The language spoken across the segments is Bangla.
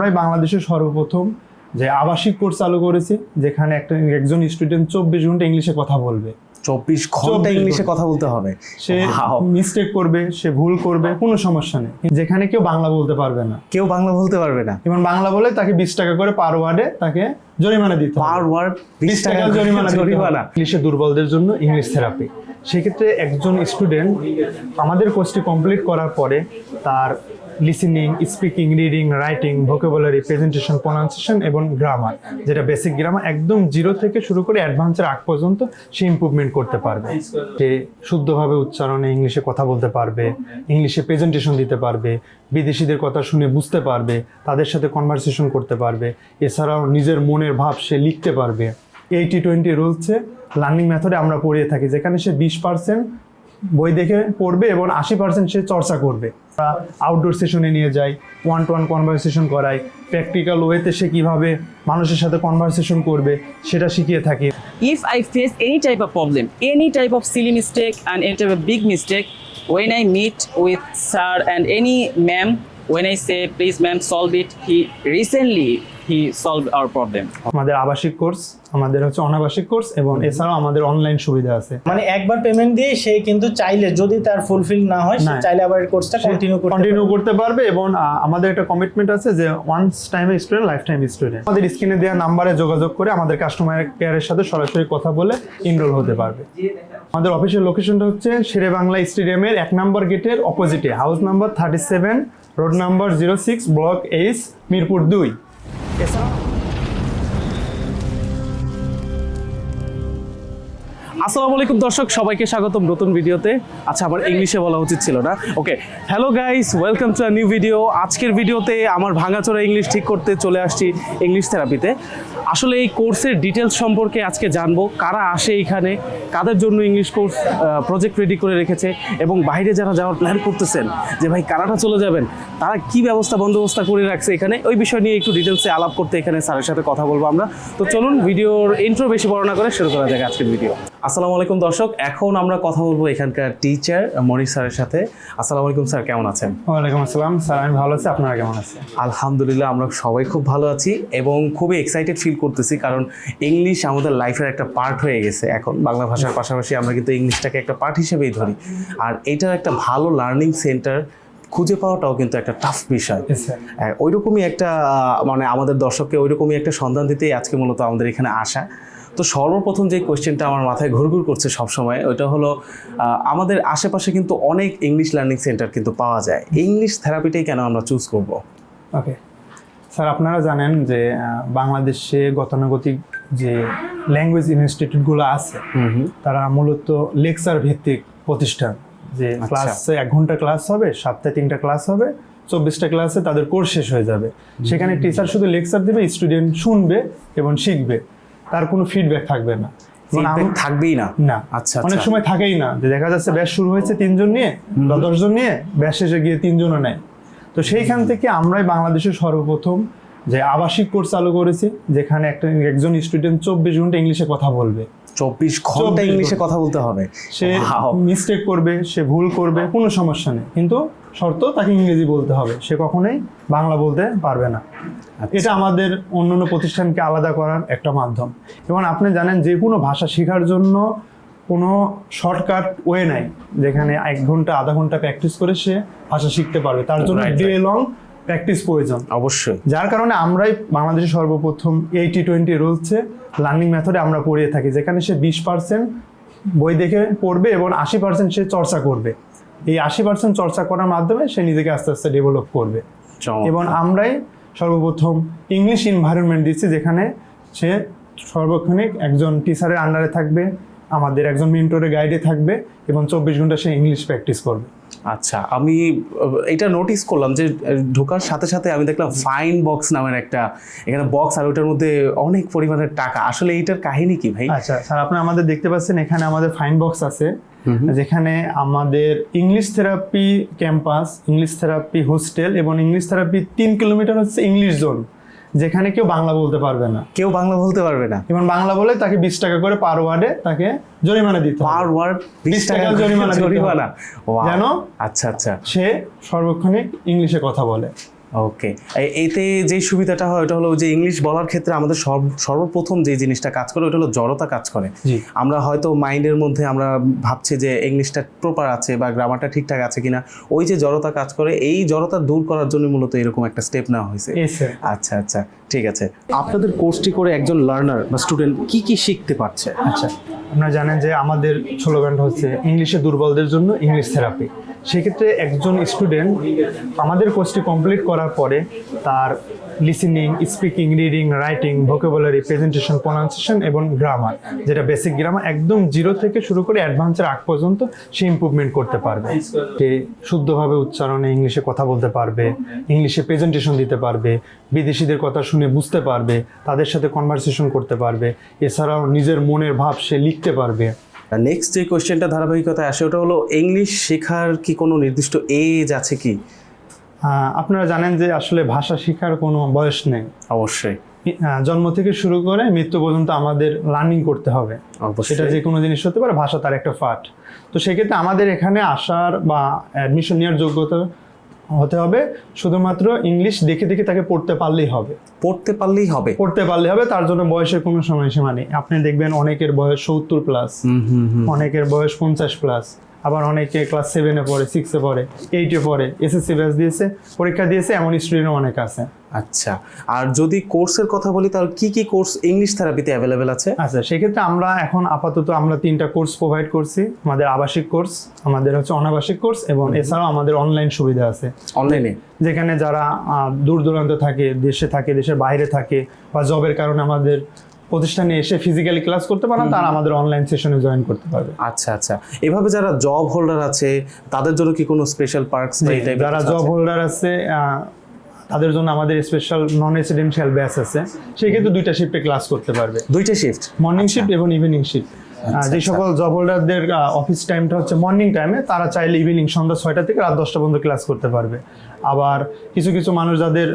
আমরাই বাংলাদেশের সর্বপ্রথম যে আবাসিক কোর্স চালু করেছি যেখানে একটা একজন স্টুডেন্ট চব্বিশ ঘণ্টা ইংলিশে কথা বলবে। চব্বিশ ঘণ্টা ইংলিশে কথা বলতে হবে? সে. মিস্টেক করবে সে ভুল করবে কোনো সমস্যা নেই। যেখানে কেউ বাংলা বলতে পারবে না। কেউ বাংলা বলতে পারবে না? এবং বাংলা বলে তাকে বিশ টাকা করে পার ওয়ার্ডে তাকে জরিমানা দিতে পার ওয়ার্ড বিশ টাকা জরিমানা জরিমানা। ইংলিশে দুর্বলদের জন্য ইংলিশ থেরাপি সেক্ষেত্রে একজন স্টুডেন্ট আমাদের কোর্সটি কমপ্লিট করার পরে তার listening speaking reading writing vocabulary presentation pronunciation এবং গ্রামার যেটা বেসিক গ্রামার একদম জিরো থেকে শুরু করে অ্যাডভান্সের আগ পর্যন্ত সে ইমপ্রুভমেন্ট করতে পারবে। সে শুদ্ধভাবে উচ্চারণে ইংলিশে কথা বলতে পারবে, ইংলিশে প্রেজেন্টেশন দিতে পারবে, বিদেশিদের কথা শুনে বুঝতে পারবে, তাদের সাথে কনভারসেশন করতে পারবে, এছাড়াও নিজের মনের ভাব সে লিখতে পারবে। এইটি টোয়েন্টি রুলসে লার্নিং মেথডে আমরা পড়িয়ে থাকি, যেখানে সে বিশ পার্সেন্ট বই দেখে পড়বে এবং আশি পার্সেন্ট সে চর্চা করবে। আউটডোর সেশনে নিয়ে যায় ওয়ান টু ওয়ান কনভারসেশন করায় প্র্যাকটিক্যাল ওয়েতে সে কীভাবে মানুষের সাথে কনভার্সেশন করবে, সেটা শিখিয়ে থাকে। If I face any type of problem any type of silly mistake and any type of big mistake when I meet with sir and any ma'am when I say please ma'am solve it he recently he solved our problem. আমাদের আবাসিক কোর্স আমাদের হচ্ছে অনাবাসিক কোর্স এবং এছাড়াও আমাদের অনলাইন সুবিধা আছে। মানে একবার পেমেন্ট দিয়ে সে কিন্তু চাইলে যদি তার ফুলফিল না হয় সে চাইলে আবার কোর্সটা কন্টিনিউ করতে কন্টিনিউ করতে পারবে এবং আমাদের একটা কমিটমেন্ট আছে যে once time student life time student আমাদের স্ক্রিনে দেওয়া নাম্বারে যোগাযোগ করে আমাদের কাস্টমার কেয়ারের সাথে সরাসরি কথা বলে এনরোল হতে পারবে। আমাদের অফিসের লোকেশনটা হচ্ছে শেরে বাংলা স্টেডিয়ামের এক নম্বর গেটের অপোজিটে house number thirty seven road number zero six block H Mirpur দুই। এছাড়া আসসালামু আলাইকুম দর্শক, সবাইকে স্বাগতম নতুন ভিডিওতে। আচ্ছা আমার ইংলিশে বলা উচিত ছিল না? Okay hello guys welcome to a new video আজকের ভিডিওতে আমার ভাঙাচোরা ইংলিশ ঠিক করতে চলে আসছি ইংলিশ থেরাপিতে। আসলে এই কোর্সের ডিটেলস সম্পর্কে আজকে জানব, কারা আসে এখানে, কাদের জন্য ইংলিশ কোর্স প্রজেক্ট রেডি করে রেখেছে, এবং বাইরে যারা যাওয়ার প্ল্যান করতেছেন, যে ভাই কারাটা চলে যাবেন, তারা কি ব্যবস্থা, বন্দোবস্ত করে রাখছে এখানে? ওই বিষয় নিয়ে একটু ডিটেলসে আলাপ করতে এখানে স্যারের সাথে কথা বলব আমরা। তো চলুন, ভিডিওর ইন্ট্রো বেশি বর্ণনা করে শুরু করা যাক আজকের ভিডিও আসসালামু আলাইকুম দর্শক এখন আমরা কথা বলব এখানকার টিচার মনির স্যারের সাথে। আসসালামু আলাইকুম স্যার কেমন আছেন? ওয়ালাইকুম আসসালাম। স্যার আমি ভালো আছি আপনারা কেমন আছেন? আলহামদুলিল্লাহ আমরা সবাই খুব ভালো আছি এবং খুবই এক্সাইটেড ফিল করতেছি কারণ ইংলিশ আমাদের লাইফের একটা পার্ট হয়ে গেছে। এখন বাংলা ভাষার পাশাপাশি আমরা কিন্তু ইংলিশটাকে একটা পার্ট হিসেবেই ধরি। আর এটার একটা ভালো লার্নিং সেন্টার খুঁজে পাওয়াটাও কিন্তু একটা টাফ বিষয়। ওইরকমই একটা মানে আমাদের দর্শককে ওইরকমই একটা সন্ধান দিতেই আজকে মূলত আমাদের এখানে আসা। তো সর্বপ্রথম যে কোয়েশ্চেনটা আমার মাথায় ঘুরঘুর করছে সবসময় ওইটা হলো আমাদের আশেপাশে কিন্তু অনেক ইংলিশ লার্নিং সেন্টার কিন্তু পাওয়া যায়। ইংলিশ থেরাপিটাই কেন আমরা চুজ করব? ওকে স্যার আপনারা জানেন যে বাংলাদেশে গতানুগতিক যে ল্যাঙ্গুয়েজ ইনস্টিটিউটগুলো আছে তারা মূলত লেকচার ভিত্তিক প্রতিষ্ঠান। যে আচ্ছা। ক্লাসে এক ঘণ্টা ক্লাস হবে সপ্তাহে তিনটা ক্লাস হবে চব্বিশটা ক্লাসে তাদের কোর্স শেষ হয়ে যাবে। সেখানে টিচার শুধু লেকচার দেবে স্টুডেন্ট শুনবে এবং শিখবে। তার কোনো ফিডব্যাক থাকবে না। Feedback থাকবেই না? না। আচ্ছা অনেক আচ্ছা। সময় থাকেই না যে দেখা যাচ্ছে ব্যাস শুরু হয়েছে তিনজন নিয়ে বা দশজন নিয়ে ব্যাস শেষে গিয়ে তিনজনও নেয়। তো সেইখান থেকে আমরাই বাংলাদেশের সর্বপ্রথম যে আবাসিক কোর্স চালু করেছি যেখানে একটা একজন স্টুডেন্ট চব্বিশ ঘণ্টা ইংলিশে কথা বলবে। চব্বিশ ঘণ্টা ইংলিশে কথা বলতে হবে। সে. মিস্টেক করবে সে ভুল করবে কোনো সমস্যা নেই। কিন্তু শর্ত তাকে ইংরেজি বলতে হবে। সে কখনোই বাংলা বলতে পারবে না। আচ্ছা। এটা আমাদের অন্যান্য প্রতিষ্ঠানকে আলাদা করার একটা মাধ্যম। এবং আপনি জানেন যে কোনো ভাষা শেখার জন্য কোনো শর্টকাট ওয়ে নাই। যেখানে এক ঘণ্টা আধা ঘণ্টা প্র্যাকটিস করে সে ভাষা শিখতে পারবে। তার জন্য ডে লং প্র্যাকটিস প্রয়োজন। অবশ্যই। যার কারণে আমরাই বাংলাদেশে সর্বপ্রথম এইটি টোয়েন্টি রুলসে লার্নিং মেথডে আমরা পড়িয়ে থাকি যেখানে সে বিশ পার্সেন্ট বই দেখে পড়বে এবং আশি পার্সেন্ট সে চর্চা করবে। এই আশি পার্সেন্ট চর্চা করার মাধ্যমে সে নিজেকে আস্তে আস্তে ডেভেলপ করবে। এবং আমরাই সর্বপ্রথম ইংলিশ এনভায়রনমেন্ট দিচ্ছি যেখানে সে সর্বক্ষণিক একজন টিচারের আন্ডারে থাকবে আমাদের একজন মেন্টরের গাইডে থাকবে এবং চব্বিশ ঘণ্টা সে ইংলিশ প্র্যাকটিস করবে। আচ্ছা আমি এটা নোটিস করলাম যে ঢোকার সাথে সাথে আমি দেখলাম ফাইন বক্স নামের একটা এখানে বক্স আর ওটার মধ্যে অনেক পরিমাণের টাকা। আসলে এইটার কাহিনী কি ভাই? আচ্ছা স্যার আপনি আমাদের দেখতে পাচ্ছেন এখানে আমাদের ফাইন বক্স আছে। যেখানে আমাদের English therapy campus English therapy hostel এবং ইংলিশ থেরাপি তিন কিলোমিটার হচ্ছে ইংলিশ জোন যেখানে কেউ বাংলা বলতে পারবে না। কেউ বাংলা বলতে পারবে না। এবং বাংলা বলে তাকে বিশ টাকা করে পার ওয়ার্ডে তাকে জরিমানা দিতে পার ওয়ার্ড বিশ 20 টাকা জরিমানা জরিমানা। জানো যেন? আচ্ছা আচ্ছা। সে সর্বক্ষণিক ইংলিশে কথা বলে। ওকে এতে যে সুবিধাটা হয় ওটা হলো যে ইংলিশ বলার ক্ষেত্রে আমাদের সর্ব- সর্বপ্রথম যে জিনিসটা কাজ করে ওটা হলো জড়তা কাজ করে। আমরা হয়তো মাইন্ডের মধ্যে আমরা ভাবছি যে ইংলিশটা প্রপার আছে বা গ্রামারটা ঠিকঠাক আছে কিনা ওই যে জড়তা কাজ করে এই জড়তা দূর করার জন্য মূলত এরকম একটা স্টেপ নেওয়া হয়েছে। আচ্ছা আচ্ছা ঠিক আছে। আপনাদের কোর্সটি করে একজন লার্নার বা স্টুডেন্ট কি কি শিখতে পারছে? আচ্ছা। আপনারা জানেন যে আমাদের স্লোগানটা হচ্ছে ইংলিশে দুর্বলদের জন্য ইংলিশ থেরাপি। সেক্ষেত্রে একজন স্টুডেন্ট আমাদের কোর্সটি কমপ্লিট করার পরে তার listening, speaking, reading, writing, vocabulary, presentation, pronunciation এবং গ্রামার, যেটা বেসিক গ্রামার একদম জিরো থেকে শুরু করে অ্যাডভান্সের আগ পর্যন্ত সে ইমপ্রুভমেন্ট করতে পারবে। সে শুদ্ধভাবে উচ্চারণে ইংলিশে কথা বলতে পারবে, ইংলিশে প্রেজেন্টেশন দিতে পারবে, বিদেশিদের কথা শুনে বুঝতে পারবে, তাদের সাথে কনভারসেশন করতে পারবে। এছাড়াও নিজের মনের ভাব সে লিখতে পারবে। নেক্সট যে কোয়েশ্চেনটা ধারাবাহিকতায় আসে ওটা হলো ইংলিশ শেখার কি কোনো নির্দিষ্ট এজ আছে কি? আপনারা জানেন যে আসলে ভাষা শেখার কোনো বয়স নেই। অবশ্যই। জন্ম থেকে শুরু করে মৃত্যু পর্যন্ত আমাদের লার্নিং করতে হবে। সেটা যে কোনো জিনিস হতে পারে ভাষা তার একটা পার্ট তো সেক্ষেত্রে আমাদের এখানে আসার বা অ্যাডমিশন নেওয়ার যোগ্যতা হতে হবে শুধুমাত্র ইংলিশ দেখে দেখে তাকে পড়তে পারলেই হবে। পড়তে পারলেই হবে। পড়তে পারলেই হবে তার জন্য বয়সের কোনো সময়সীমা নেই। আপনি দেখবেন অনেকের বয়স সত্তর প্লাস অনেকের বয়স পঞ্চাশ প্লাস আবার অনেকে ক্লাস সেভেনে পড়ে সিক্সে পড়ে এইটে পড়ে এসএসসি ব্যাচ দিয়েছে পরীক্ষা দিয়েছে এমন স্টুডেন্ট অনেক আছে। আচ্ছা আর যদি কোর্সের কথা বলি তাহলে কি কি কোর্স ইংলিশ থেরাপিতে অ্যাভেলেবেল আছে? আচ্ছা সেক্ষেত্রে আমরা এখন আপাতত আমরা তিনটা কোর্স প্রোভাইড করছি আমাদের আবাসিক কোর্স আমাদের হচ্ছে অনাবাসিক কোর্স এবং এছাড়াও আমাদের অনলাইন সুবিধা আছে। অনলাইনে যেখানে যারা দূর দূরান্ত থাকে দেশে থাকে দেশের বাইরে থাকে বা জবের কারণে আমাদের প্রতিষ্ঠানে এসে ফিজিক্যালি ক্লাস করতে পারে তারা আমাদের অনলাইন সেশনে জয়েন করতে পারবে। আচ্ছা আচ্ছা। এভাবে যারা জব হোল্ডার আছে তাদের জন্য কি কোনো স্পেশাল পার্কস বা এই টাইপের যারা জব হোল্ডার আছে? তাদের জন্য আমাদের স্পেশাল নন রেসিডেন্সিয়াল ব্যাচ আছে সেক্ষেত্রে দুইটা শিফটে ক্লাস করতে পারবে। দুইটা শিফট মর্নিং শিফট এবং ইভিনিং শিফট যে সকল জব হোল্ডারদের অফিস টাইমটা হচ্ছে মর্নিং টাইমে তারা চাইলে ইভিনিং সন্ধ্যা ছয়টা থেকে রাত দশটা পর্যন্ত ক্লাস করতে পারবে। আবার কিছু কিছু মানুষ যাদের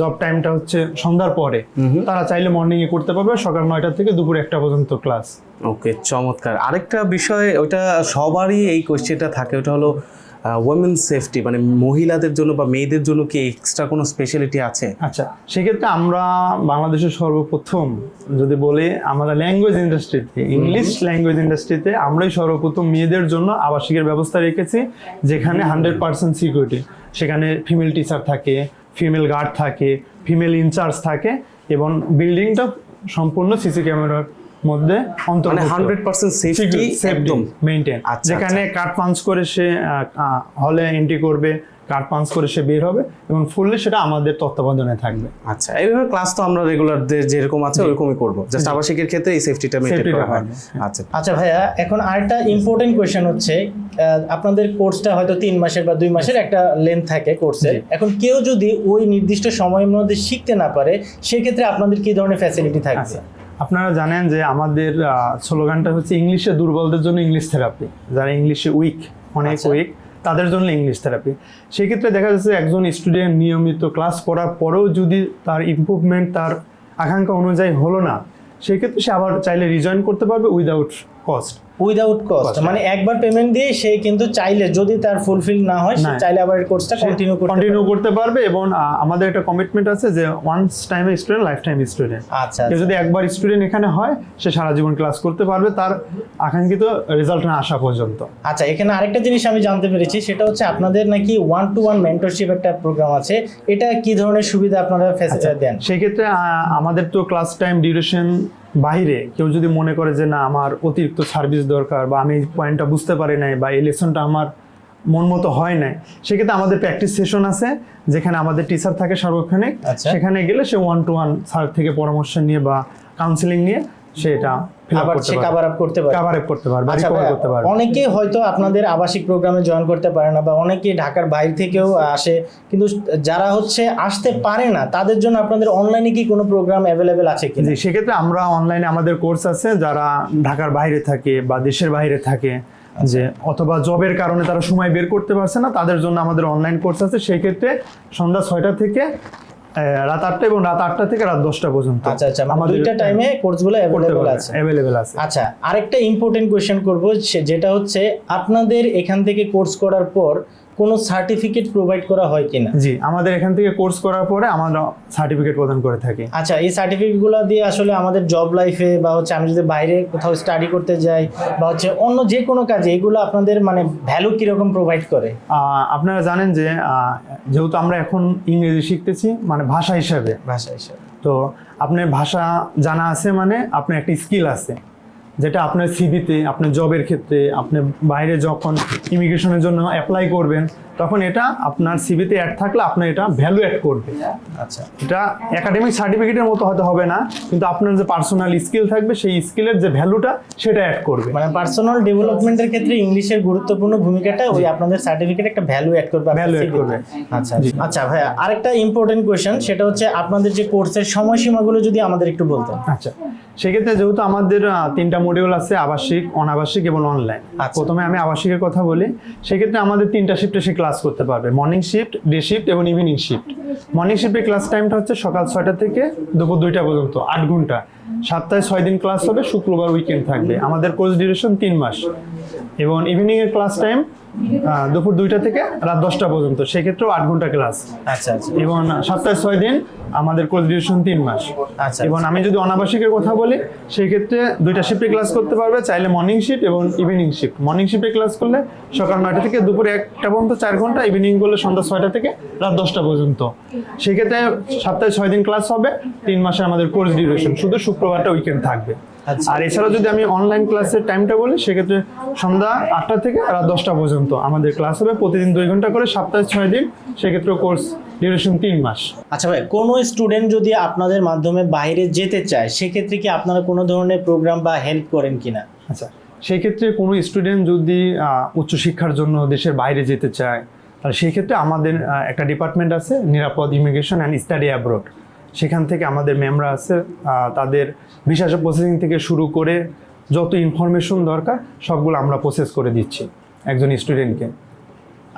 জব টাইমটা হচ্ছে সন্ধ্যার পরে তারা চাইলে মর্নিং এ করতে পারবে সকাল নয়টা থেকে দুপুর একটা পর্যন্ত ক্লাস ওকে চমৎকার। আরেকটা বিষয় ওটা সবারই এই কোশ্চেনটা থাকে ওটা হলো ওমেন সেফটি মানে মহিলাদের জন্য বা মেয়েদের জন্য কি এক্সট্রা কোনো স্পেশালিটি আছে? আচ্ছা সেক্ষেত্রে আমরা বাংলাদেশের সর্বপ্রথম যদি বলি আমরা ল্যাঙ্গুয়েজ ইন্ডাস্ট্রিতে ইংলিশ ল্যাঙ্গুয়েজ ইন্ডাস্ট্রিতে আমরাই সর্বপ্রথম মেয়েদের জন্য আবাসিকের ব্যবস্থা রেখেছি যেখানে হান্ড্রেড পার্সেন্ট সিকিউরিটি সেখানে ফিমেল টিচার থাকে ফিমেল গার্ড থাকে ফিমেল ইনচার্জ থাকে এবং বিল্ডিংটা সম্পূর্ণ সিসি ক্যামেরার মধ্যে মানে অন্তর্ভুক্ত। হান্ড্রেড পার্সেন্ট সেফটি একদম। মেনটেন আচ্ছা, যেখানে কার্ড পাঞ্চ করে সে হলে এন্ট্রি করবে কার্ড পাঞ্চ করে সে বের হবে এবং ফুললি সেটা আমাদের তত্ত্বাবধানে থাকবে। আচ্ছা এইভাবে ক্লাস তো আমরা রেগুলার যেরকম আছে ওরকমই করব। জাস্ট আবাসিকের ক্ষেত্রে এই সেফটিটা মেনটেন টা করা হয়। আচ্ছা। আচ্ছা ভাইয়া এখন আরেকটা ইম্পর্টেন্ট কোয়েশ্চেন হচ্ছে আহ, আপনাদের কোর্সটা হয়তো তিন মাসের বা দুই মাসের একটা লেন্থ থাকে কোর্সের এখন কেউ যদি ওই নির্দিষ্ট সময়ের মধ্যে শিখতে না পারে সেক্ষেত্রে আপনাদের কি ধরনের ফ্যাসিলিটি থাকবে? আচ্ছা। আপনারা জানেন যে আমাদের স্লোগানটা হচ্ছে ইংলিশে দুর্বলদের জন্য ইংলিশ থেরাপি যারা ইংলিশে উইক অনেক আচ্ছা। উইক তাদের জন্য ইংলিশ থেরাপি সেক্ষেত্রে দেখা যাচ্ছে একজন স্টুডেন্ট নিয়মিত ক্লাস করার পরেও যদি তার ইম্প্রুভমেন্ট তার আকাঙ্ক্ষা অনুযায়ী হলো না সেক্ষেত্রে সে আবার চাইলে রিজয়েন করতে পারবে উইদাউট কস্ট উইদাউট কস্ট মানে একবার পেমেন্ট দিয়ে সে কিন্তু চাইলে যদি তার ফুলফিল না হয় সে চাইলে আবার কোর্সটা কন্টিনিউ করতে কন্টিনিউ করতে পারবে এবং আমাদের একটা কমিটমেন্ট আছে যে once time student life time student আচ্ছা কেউ যদি একবার স্টুডেন্ট এখানে হয় সে সারা জীবন ক্লাস করতে পারবে তার আকাঙ্ক্ষিত রেজাল্ট না আসা পর্যন্ত। আচ্ছা এখানে আরেকটা জিনিস আমি জানতে পেরেছি সেটা হচ্ছে আপনাদের নাকি ওয়ান টু ওয়ান মেন্টরশিপ একটা প্রোগ্রাম আছে এটা কি ধরনের সুবিধা আপনারা ফ্যাসিলিটি দেন? সেক্ষেত্রে আমাদের তো ক্লাস টাইম ডিউরেশন বাইরে কেউ যদি মনে করে যে না আমার অতিরিক্ত সার্ভিস দরকার বা আমি এই পয়েন্টটা বুঝতে পারি নাই বা এই লেসনটা আমার মন মতো হয় নাই সেক্ষেত্রে আমাদের প্র্যাকটিস সেশন আছে যেখানে আমাদের টিচার থাকে সার্বক্ষণিক আচ্ছা। সেখানে গেলে সে ওয়ান টু ওয়ান স্যার থেকে পরামর্শ নিয়ে বা কাউন্সিলিং নিয়ে সে এটা ফিল আপ আবার সে কাভার আপ করতে পারে কাভার আপ করতে পারবে আচ্ছা রিকভার করতে পারবে। অনেকে হয়তো আপনাদের আবাসিক প্রোগ্রামে জয়েন করতে পারে না বা অনেকে ঢাকার বাইরে থেকেও আসে কিন্তু যারা হচ্ছে আসতে পারে না তাদের জন্য আপনাদের অনলাইনে কি কোনো প্রোগ্রাম অ্যাভেলেবেল আছে কি জি সেক্ষেত্রে আমরা অনলাইনে আমাদের কোর্স আছে যারা ঢাকার বাইরে থাকে বা দেশের বাইরে থাকে যে অথবা জবের কারণে তারা সময় বের করতে পারছে না তাদের জন্য আমাদের অনলাইন কোর্স আছে। সেই ক্ষেত্রে সন্ধ্যা ছয়টা থেকে রাত আটটা এবং রাত আটটা থেকে রাত দশটা পর্যন্ত। আচ্ছা আচ্ছা আমার দুইটা টাইমে কোর্সগুলো অ্যাভেলেবল আছে। অ্যাভেলেবেল আছে। আচ্ছা আরেকটা ইম্পর্টেন্ট কোয়েশ্চেন করব যেটা হচ্ছে আপনাদের এখান থেকে কোর্স করার পর কোনো সার্টিফিকেট প্রোভাইড করা হয় কিনা? জি আমাদের এখান থেকে কোর্স করার পরে আমরা সার্টিফিকেট প্রদান করে থাকি। আচ্ছা এই সার্টিফিকেটগুলো দিয়ে আসলে আমাদের জব লাইফে বা হচ্ছে আমি যদি বাইরে কোথাও স্টাডি করতে যাই বা হচ্ছে অন্য যে কোনো কাজে এগুলো আপনাদের মানে ভ্যালু কীরকম প্রোভাইড করে? আপনারা জানেন যে যেহেতু আমরা এখন ইংরেজি শিখতেছি মানে ভাষা হিসাবে। ভাষা হিসাবে। তো আপনার ভাষা জানা আছে মানে আপনার একটা স্কিল আছে। যেটা আপনার সিভিতে আপনার জবের ক্ষেত্রে আপনি বাইরে যখন ইমিগ্রেশনের জন্য অ্যাপ্লাই করবেন তখন এটা আপনার সিভিতে অ্যাড থাকলে আপনার এটা ভ্যালু অ্যাড করবে আচ্ছা এটা একাডেমিক সার্টিফিকেটের মতো হয়তো হবে না কিন্তু আপনার যে পার্সোনাল স্কিল থাকবে সেই স্কিলের যে ভ্যালুটা সেটা অ্যাড করবে মানে পার্সোনাল ডেভেলপমেন্টের ক্ষেত্রে ইংলিশের গুরুত্বপূর্ণ ভূমিকাটা ওই আপনাদের সার্টিফিকেট একটা ভ্যালু অ্যাড করবে ভ্যালু তে। করবে। আচ্ছা আচ্ছা ভাইয়া আরেকটা ইম্পর্টেন্ট কোয়েশ্চেন সেটা হচ্ছে আপনাদের যে কোর্সের সময়সীমাগুলো যদি আমাদের একটু বলতেন আচ্ছা সেক্ষেত্রে যেহেতু আমাদের তিনটা মডিউল আছে আবাসিক অনাবাসিক এবং অনলাইন আচ্ছা। প্রথমে আমি আবাসিকের কথা বলি সেক্ষেত্রে আমাদের তিনটা শিফটে সে ক্লাস করতে পারবে। মর্নিং শিফট ডে শিফট এবং ইভিনিং শিফট মর্নিং শিফটের ক্লাস টাইমটা হচ্ছে সকাল ছয়টা থেকে দুপুর দুইটা পর্যন্ত, আট ঘণ্টা। সপ্তাহে ছয় দিন ক্লাস হবে, শুক্রবার উইকেন্ড থাকবে। আমাদের কোর্স ডিউরেশন তিন মাস। এবং ইভিনিংয়ের ক্লাস টাইম দুপুর দুইটা থেকে রাত দশটা পর্যন্ত। সেক্ষেত্রেও আট ঘণ্টা ক্লাস আচ্ছা আচ্ছা। এবং সপ্তাহে ছয় দিন আমাদের কোর্স ডিউরেশন তিন মাস। আচ্ছা, এবং আমি যদি অনাবাসিকের কথা বলি সেই ক্ষেত্রে দুইটা শিফটে ক্লাস করতে পারবে চাইলে মর্নিং শিফট এবং ইভিনিং শিফট মর্নিং শিফটে ক্লাস করলে সকাল নয়টা থেকে দুপুরে একটা পর্যন্ত চার ঘণ্টা ইভিনিং করলে সন্ধ্যা ছয়টা থেকে রাত দশটা পর্যন্ত। সেক্ষেত্রে সপ্তাহে ছয় দিন ক্লাস হবে তিন মাসে আমাদের কোর্স ডিউরেশন শুধু শুক্রবারটা উইকেন্ড থাকবে। আচ্ছা। আর এছাড়াও যদি আমি অনলাইন ক্লাসের টাইমটা বলি সেক্ষেত্রে সন্ধ্যা আটটা থেকে রাত দশটা পর্যন্ত আমাদের ক্লাস হবে। প্রতিদিন দুই ঘণ্টা করে সপ্তাহে ছয় দিন সেক্ষেত্রে কোর্স ডিউরেশন তিন মাস। আচ্ছা ভাই কোনো স্টুডেন্ট যদি আপনাদের মাধ্যমে বাইরে যেতে চায় সেক্ষেত্রে কি আপনারা কোনো ধরনের প্রোগ্রাম বা হেল্প করেন কিনা? আচ্ছা সেক্ষেত্রে কোনো স্টুডেন্ট যদি উচ্চশিক্ষার জন্য দেশের বাইরে যেতে চায় তাহলে সেই ক্ষেত্রে আমাদের একটা ডিপার্টমেন্ট আছে নিরাপদ ইমিগ্রেশন অ্যান্ড স্টাডি অ্যাব্রোড সেখান থেকে আমাদের ম্যামরা আছে তাদের ভিসা প্রসেসিং থেকে শুরু করে যত ইনফরমেশন দরকার সবগুলো আমরা প্রসেস করে দিচ্ছি একজন স্টুডেন্টকে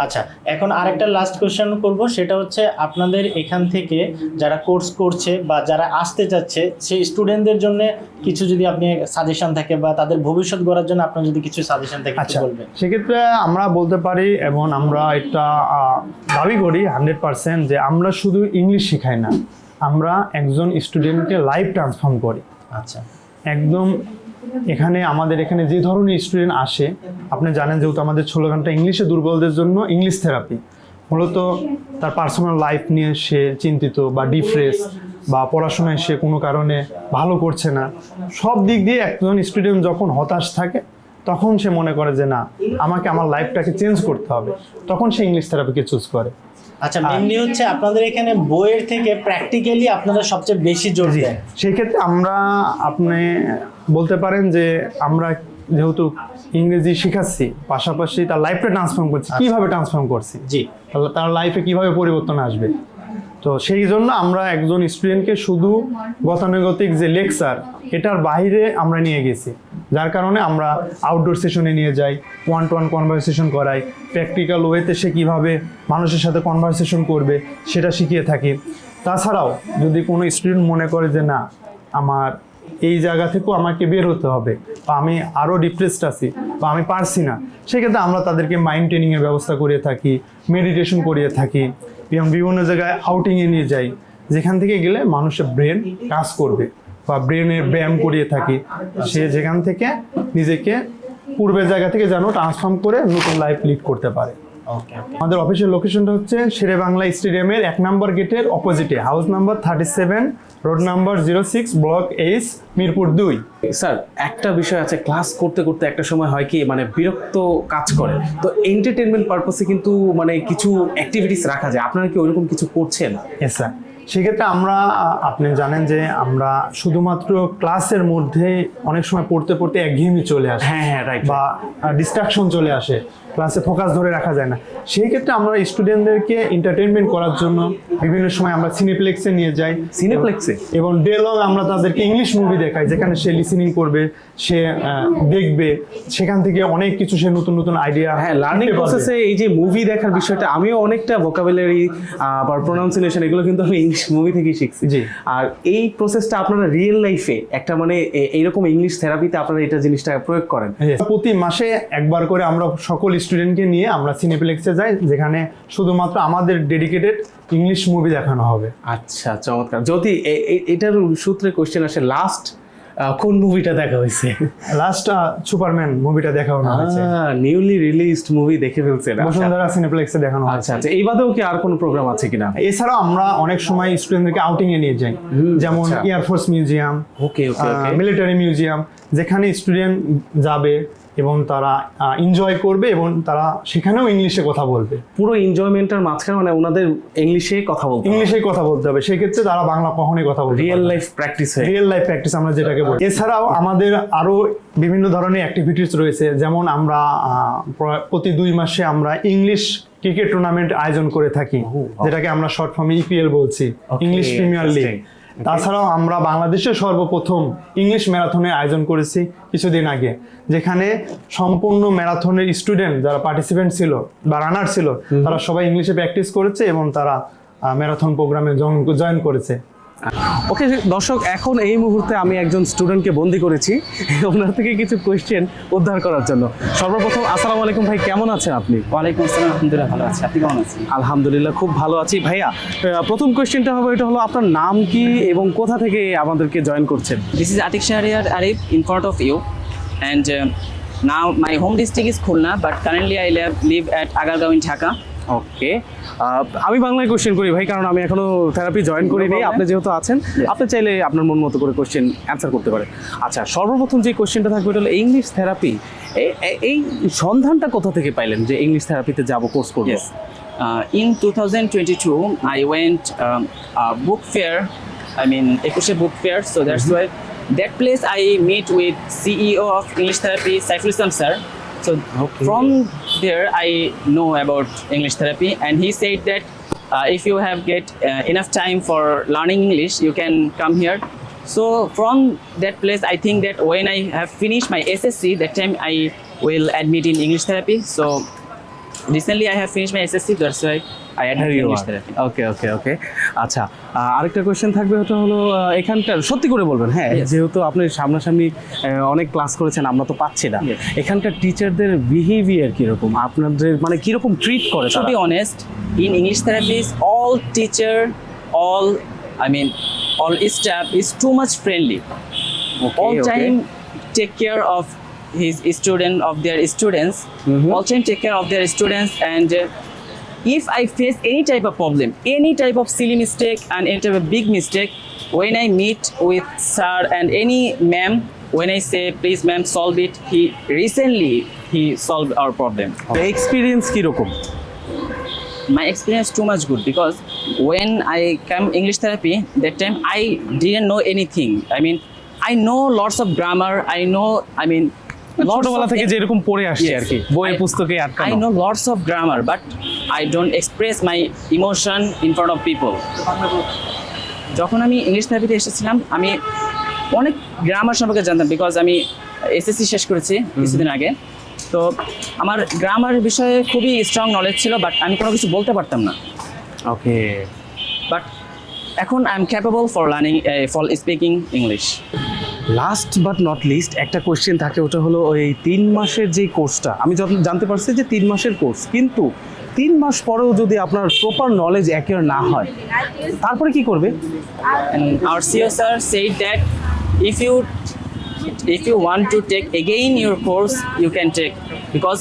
আচ্ছা এখন আরেকটা লাস্ট কোয়েশ্চেন করব সেটা হচ্ছে আপনাদের এখান থেকে যারা কোর্স করছে বা যারা আসতে চাচ্ছে সেই স্টুডেন্টদের জন্য কিছু যদি আপনি সাজেশন থাকে বা তাদের ভবিষ্যৎ গড়ার জন্য আপনার যদি কিছু সাজেশন থাকে আচ্ছা বলবেন। সেক্ষেত্রে আমরা বলতে পারি এবং আমরা এটা দাবি করি হান্ড্রেড পার্সেন্ট যে আমরা শুধু ইংলিশ শেখাই না। আমরা একজন স্টুডেন্টকে লাইভ ট্রান্সফর্ম করি। আচ্ছা। একদম এখানে আমাদের এখানে যে ধরনের স্টুডেন্ট আসে আপনি জানেন যেহেতু আমাদের স্লোগানটা ইংলিশে দুর্বলদের জন্য ইংলিশ থেরাপি মূলত তার পার্সোনাল লাইফ নিয়ে সে চিন্তিত বা ডিফ্রেস বা পড়াশোনায় সে কোনো কারণে ভালো করছে না। সব দিক দিয়ে একজন স্টুডেন্ট যখন হতাশ থাকে তখন সে মনে করে যে না আমাকে আমার লাইফটাকে চেঞ্জ করতে হবে। তখন সে ইংলিশ থেরাপিকে চুজ করে। আচ্ছা মেনলি হচ্ছে আপনাদের এখানে বইয়ের থেকে প্র্যাকটিক্যালি আপনারা সবচেয়ে বেশি জোর দেন সেই ক্ষেত্রে আমরা আপনি বলতে পারেন যে আমরা যেহেতু ইংরেজি শেখাচ্ছি পাশাপাশি তার লাইফটা ট্রান্সফর্ম করছি। কীভাবে ট্রান্সফর্ম করছি? জি। তাহলে তার লাইফে কীভাবে পরিবর্তন আসবে? তো সেই জন্য আমরা একজন স্টুডেন্টকে শুধু গতানুগতিক যে লেকচার এটার বাইরে আমরা নিয়ে গেছি। যার কারণে আমরা আউটডোর সেশনে নিয়ে যাই ওয়ান টু ওয়ান কনভারসেশন করাই প্র্যাকটিক্যাল ওয়েতে সে কীভাবে মানুষের সাথে কনভারসেশন করবে, সেটা শিখিয়ে থাকি। তাছাড়াও যদি কোনো স্টুডেন্ট মনে করে যে না, আমার এই জায়গা থেকেও আমাকে বের হতে হবে, বা আমি আরও ডিপ্রেসড আছি, বা আমি পারছি না, সেক্ষেত্রে আমরা তাদেরকে মাইন্ড ট্রেনিংয়ের ব্যবস্থা করিয়ে থাকি মেডিটেশন করিয়ে থাকি। এবং বিভিন্ন জায়গায় আউটিংয়ে নিয়ে যাই। যেখান থেকে গেলে মানুষের ব্রেন কাজ করবে বা ব্রেনের ব্যায়াম করিয়ে থাকি। সে যেখান থেকে নিজেকে পূর্বের জায়গা থেকে যেন ট্রান্সফর্ম করে নতুন লাইফ লিড করতে পারে। ওকে আমাদের অফিসের লোকেশনটা হচ্ছে শেরে বাংলা স্টেডিয়ামের এক নম্বর গেটের অপোজিটে house number thirty seven road number zero six block H Mirpur দুই। স্যার একটা বিষয় আছে ক্লাস করতে করতে একটা সময় হয় কি মানে বিরক্ত কাজ করে। তো এন্টারটেনমেন্ট পারপাসে কিন্তু মানে কিছু অ্যাক্টিভিটিস রাখা যায়। আপনারা কি ওইরকম কিছু করছেন? এস স্যার সেক্ষেত্রে আমরা আপনি জানেন যে আমরা শুধুমাত্র ক্লাসের মধ্যে অনেক সময় পড়তে পড়তে একঘেয়েমি চলে আসে। হ্যাঁ হ্যাঁ রাইট বা ডিস্ট্রাকশন চলে আসে। ক্লাসে ফোকাস ধরে রাখা যায় না। সেই ক্ষেত্রে আমরা স্টুডেন্টদেরকে এন্টারটেনমেন্ট করার জন্য বিভিন্ন সময় আমরা সিনেপ্লেক্সে নিয়ে যাই। সিনেপ্লেক্সে এবং ডে লং আমরা তাদেরকে ইংলিশ মুভি দেখাই যেখানে সে লিসেনিং করবে সে দেখবে। সেখান থেকে অনেক কিছু সে নতুন নতুন আইডিয়া হ্যাঁ লার্নিং প্রসেসে এই যে মুভি দেখার বিষয়টা আমিও অনেকটা ভোকাবুলারি বা প্রোনাউন্সিয়েশন এগুলো কিন্তু আমি ইংলিশ মুভি থেকেই শিখছি। জি। আর এই প্রসেসটা আপনারা রিয়েল লাইফে একটা মানে এইরকম ইংলিশ থেরাপিতে আপনারা এটা জিনিসটা প্রয়োগ করেন। প্রতি মাসে একবার করে আমরা সকল স্টুডেন্টকে নিয়ে আমরা সিনেপ্লেক্সে যাই যেখানে শুধুমাত্র আমাদের ডেডিকেটেড ইংলিশ মুভি দেখানো হবে। আচ্ছা চমৎকার। যদি এটার সূত্রে কোশ্চেন আসে লাস্ট কোন মুভিটা দেখা হয়েছে? লাস্ট সুপারম্যান মুভিটা দেখানো হয়েছে। নিউলি রিলিজড মুভি দেখে ফেলছে বসুন্ধরা সিনেপ্লেক্সে দেখানো হয়েছে। আচ্ছা আচ্ছা এই বাদেও কি আর কোনো প্রোগ্রাম আছে কিনা? এছাড়াও আমরা অনেক সময় স্টুডেন্টদেরকে আউটিং এ নিয়ে যাই। যেমন। Air force museum okay okay military museum যেখানে স্টুডেন্ট যাবে। এবং তারা এনজয় করবে এবং তারা সেখানেও ইংলিশে কথা বলবে। পুরো এনজয়মেন্টের মাঝখানে মানে ওনাদের ইংলিশে কথা বলতে ইংলিশেই কথা বলতে হবে। সেক্ষেত্রে তারা বাংলা কখনোই কথা বলবে real life practice real life practice আমরা যেটাকে বলি। এছাড়াও আমাদের আরও বিভিন্ন ধরনের অ্যাক্টিভিটিস রয়েছে। যেমন আমরা প্রতি দুই মাসে আমরা ইংলিশ ক্রিকেট টুর্নামেন্ট আয়োজন করে থাকি। যেটাকে আমরা শর্ট ফর্মে ইপিএল বলছি। English Premier League. তাছাড়াও আমরা বাংলাদেশে সর্বপ্রথম ইংলিশ ম্যারাথনের আয়োজন করেছি কিছুদিন আগে যেখানে সম্পূর্ণ ম্যারাথনের স্টুডেন্ট যারা পার্টিসিপেন্ট ছিল বা রানার ছিল তারা সবাই ইংলিশে প্র্যাকটিস করেছে এবং তারা ম্যারাথন প্রোগ্রামে জয়েন করেছে। ওকে দর্শক এখন এই মুহূর্তে আমি একজন স্টুডেন্টকে বন্দি করেছি। ওনার থেকে কিছু কোয়েশ্চেন উদ্ধার করার জন্য। সর্বপ্রথম আসসালামু আলাইকুম ভাই কেমন আছেন আপনি? ওয়ালাইকুম আসসালাম আলহামদুলিল্লাহ ভালো আছি। আপনি কেমন আছেন? আলহামদুলিল্লাহ খুব ভালো আছি। ভাইয়া প্রথম কোয়েশ্চেনটা হবে এটা হলো আপনার নাম কি এবং কোথা থেকে আমাদেরকে জয়েন করছেন? This is Atik Shahriar Arif in front of you and uh, my home district district Khulna but currently I live at Agargaon in Dhaka. Okay আমি বাংলায় কোশ্চেন করি ভাই কারণ আমি এখনও থেরাপি জয়েন করিনি problem. আপনি যেহেতু আছেন আপনি চাইলে আপনার মন মতো করে কোশ্চেন অ্যান্সার করতে পারেন আচ্ছা সর্বপ্রথম যে কোশ্চেনটা থাকবে এটা হলো ইংলিশ থেরাপি এই সন্ধানটা কোথা থেকে পাইলেন যে ইংলিশ থেরাপিতে যাব কোর্স করব in 2022, I went um, a book fair. I mean, Ekushe book fair. So that's why that place I meet with CEO of English therapy, Saiful Islam sir. So Okay. from there, I know about English therapy, and he said that uh, if you have get uh, enough time for learning English, you can come here. So from that place, I think that when I have finished my SSC, that time I will admit in English therapy. So recently I have finished my SSC, that's why okay okay okay আচ্ছা আরেকটা কোয়েশ্চেন থাকবে ওটা হলো এখানটা সত্যি করে বলবেন হ্যাঁ যেহেতু আপনি সামনাসামনি অনেক ক্লাস করেছেন আমরা তো পাচ্ছি না। এখানকার টিচারদের বিহেভিয়ার কীরকম? আপনাদের মানে কীরকম ট্রিট করে সবই honest in English therapies all teacher all I mean all staff is too much friendly all time take care of his student of their students all time take care of their students and if I face any type of problem, any type of silly mistake and any type of big mistake, when I meet with sir and any ma'am, when I say please ma'am solve it, he recently he solved our problem. Experience কীরকম my experience too much good because when I came English therapy, that time I didn't know anything. I mean, I know lots of grammar. I know, I mean, ছোটবেলা থেকে যেরকম পড়ে আসছে আর কি বইয়ে I- পুস্তকে I আটকানো know lots of grammar, but I don't express my emotion in front of people. যখন আমি ইংলিশ থেরাপিতে এসেছিলাম আমি অনেক গ্রামার সম্পর্কে জানতাম বিকজ আমি এসএসসি শেষ করেছি কিছুদিন আগে। তো আমার গ্রামার বিষয়ে খুবই স্ট্রং নলেজ ছিল বাট আমি কোনো কিছু বলতে পারতাম না। ওকে বাট এখন I am capable for learning for speaking English last but not least একটা কোয়েশ্চেন থাকে ওটা হলো ওই তিন মাসের যে কোর্সটা আমি যত জানতে পারছি যে তিন মাসের কোর্স কিন্তু তিন মাস পরেও যদি আপনার প্রপার নলেজ একের না হয় তারপরে কি করবে? আর সিও স্যার সেই that if you if you want to take again your course you can take because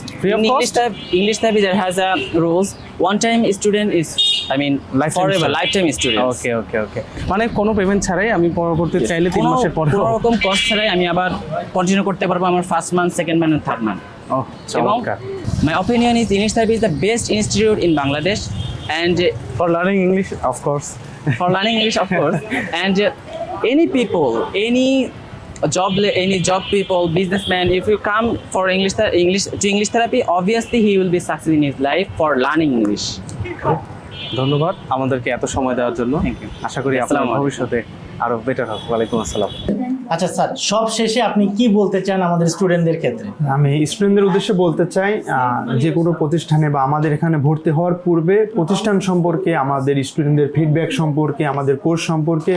English English has a rules one time student is I mean life for ever life time student okay okay okay মানে কোনো পেমেন্ট ছাড়াই আমি পরবর্তী চাইলে তিন মাসের পর কোনো রকম কস্ট ছাড়াই আমি আবার কন্টিনিউ করতে পারব আমার first month second month third month O my opinion is English service the best institute in Bangladesh and for learning English of course for learning English of course and any people any job, any job people, businessman, if you come for English, English to English therapy, obviously he will be succeeding in his life for learning English. ধন্যবাদ আমাদেরকে এত সময় দেওয়ার জন্য Thank you. আশা করি আপনার ভবিষ্যতে আরও বেটার হবে ওয়ালাইকুম আসসালাম আচ্ছা স্যার, সব শেষে আপনি কি বলতে চান আমাদের স্টুডেন্টদের ক্ষেত্রে? আমি স্টুডেন্টদের উদ্দেশ্যে বলতে চাই যে কোনো প্রতিষ্ঠানে বা আমাদের এখানে ভর্তি হওয়ার পূর্বে প্রতিষ্ঠান সম্পর্কে, আমাদের স্টুডেন্টদের ফিডব্যাক সম্পর্কে, আমাদের কোর্স সম্পর্কে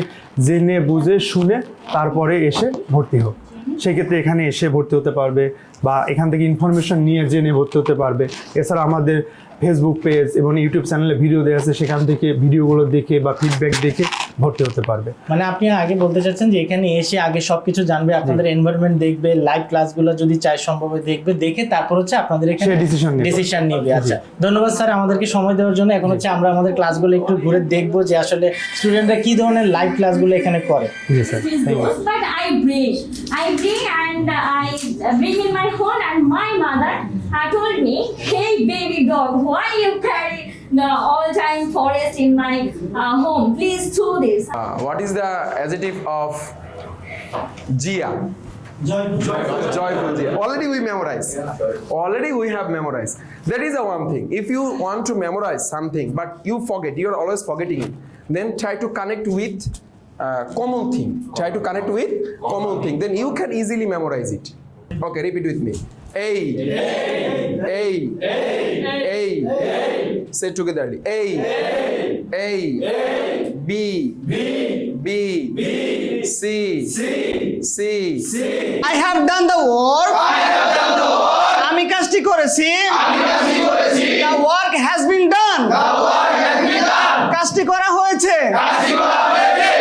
জেনে, বুঝে, শুনে তারপরে এসে ভর্তি হোক। সেক্ষেত্রে এখানে এসে ভর্তি হতে পারবে বা এখান থেকে ইনফরমেশন নিয়ে জেনে ভর্তি হতে পারবে। এছাড়া আমাদের ফেসবুক পেজ এবং ইউটিউব চ্যানেলে ভিডিও দেওয়া আছে সেখান থেকে ভিডিওগুলো দেখে বা ফিডব্যাক দেখে ভর্তি হতে পারবে। মানে আপনি আগে বলতে চাচ্ছেন যে এখানে এসে আগে সবকিছু জানবে আপনাদের এনভায়রনমেন্ট দেখবে লাইভ ক্লাসগুলো যদি চাই সম্ভব হয় দেখবে দেখে তারপর হচ্ছে আপনাদের এখানে ডিসিশন। ডিসিশন নেবে। আচ্ছা। ধন্যবাদ স্যার আমাদেরকে সময় দেওয়ার জন্য। এখন হচ্ছে আমরা আমাদের ক্লাসগুলো একটু ঘুরে দেখব যে আসলে স্টুডেন্টরা কি ধরনের লাইভ ক্লাসগুলো এখানে করে। জি sir but I bring. I bring and I bring in my home and my mother. Uh, told me, hey baby dog, why you carry the all time forest in my uh, home? Please do this. Uh, what is the adjective of Jia? Joyful Jia. Already we memorize. Already we have memorized. That is the one thing. If you want to memorize something, but you forget, you are always forgetting it, then try to connect with uh, common thing. Try to connect with common thing. Then you can easily memorize it. Okay, repeat with me. এই এই এই সে টুগেদারলি এই এই B B C C I have done the work আমি কাজটি করেছি। The work has been done কাজটি করা হয়েছে।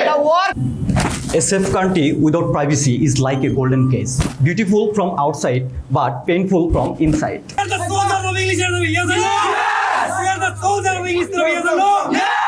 The work A safe country without privacy is like a golden case, beautiful from outside but painful from inside. We are the soldiers of English Army, yes